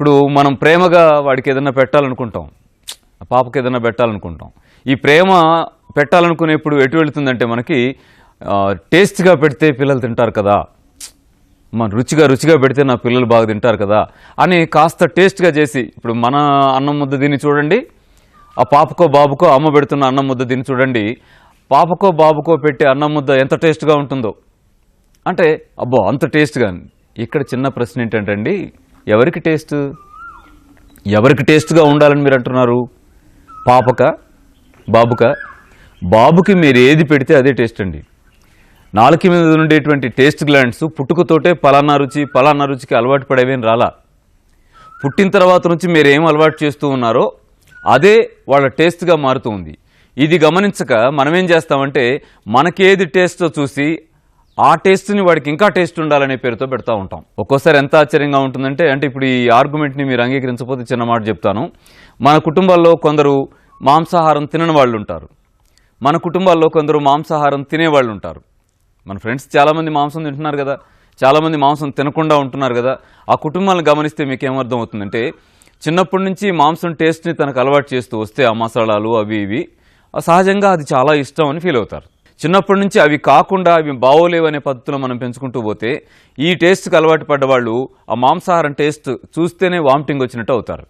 ఇప్పుడు మనం ప్రేమగా వాడికి ఏదైనా పెట్టాలనుకుంటాం. పాపకి ఏదైనా పెట్టాలనుకుంటాం. ఈ ప్రేమ పెట్టాలనుకునేప్పుడు ఎటు వెళుతుందంటే మనకి టేస్ట్గా పెడితే పిల్లలు తింటారు కదా. మన రుచిగా రుచిగా పెడితే నా పిల్లలు బాగా తింటారు కదా అని కాస్త టేస్ట్గా చేసి ఇప్పుడు మన అన్నం ముద్ద దీన్ని చూడండి ఆ పాపకో బాబుకో అమ్మ పెడుతున్న అన్నం ముద్ద దీన్ని చూడండి పాపకో బాబుకో పెట్టే అన్నం ముద్ద ఎంత టేస్ట్గా ఉంటుందో. అంటే అబ్బో అంత టేస్ట్గా. ఇక్కడ చిన్న ప్రశ్న ఏంటంటే అండి ఎవరికి టేస్ట్? ఎవరికి టేస్ట్గా ఉండాలని మీరు అంటున్నారు? పాపక? బాబుక? బాబుకి మీరు ఏది పెడితే అదే టేస్ట్ అండి. నాలుక మీద ఉండేటువంటి టేస్ట్ గ్లాండ్స్ పుట్టుకతోటే పలానా రుచి పలానా రుచికి అలవాటు పడేవేం రాలా? పుట్టిన తర్వాత నుంచి మీరు ఏం అలవాటు చేస్తూ ఉన్నారో అదే వాళ్ళ టేస్ట్గా మారుతూ ఉంది. ఇది గమనించక మనం ఏం చేస్తామంటే మనకేది టేస్టో చూసి ఆ టేస్ట్ని వాడికి ఇంకా టేస్ట్ ఉండాలనే పేరుతో పెడతా ఉంటాం. ఒక్కోసారి ఎంత ఆశ్చర్యంగా ఉంటుందంటే అంటే ఇప్పుడు ఈ ఆర్గ్యుమెంట్ని మీరు అంగీకరించకపోతే చిన్న మాట చెప్తాను. మన కుటుంబాల్లో కొందరు మాంసాహారం తినని వాళ్ళు ఉంటారు. మన కుటుంబాల్లో కొందరు మాంసాహారం తినేవాళ్ళు ఉంటారు. మన ఫ్రెండ్స్ చాలామంది మాంసం తింటున్నారు కదా చాలామంది మాంసం తినకుండా ఉంటున్నారు కదా ఆ కుటుంబాలను గమనిస్తే మీకు ఏమర్థం అవుతుందంటే చిన్నప్పటి నుంచి మాంసం టేస్ట్ని తనకు అలవాటు చేస్తూ వస్తే ఆ మసాలాలు అవి ఇవి సహజంగా అది చాలా ఇష్టం అని ఫీల్ అవుతారు. చిన్నప్పటి నుంచి అవి కాకుండా అవి బాగోలేవనే అనే పద్ధతిలో మనం పెంచుకుంటూ పోతే ఈ టేస్ట్కి అలవాటు పడ్డ వాళ్ళు ఆ మాంసాహారం టేస్ట్ చూస్తేనే వామిటింగ్ వచ్చినట్టు అవుతారు.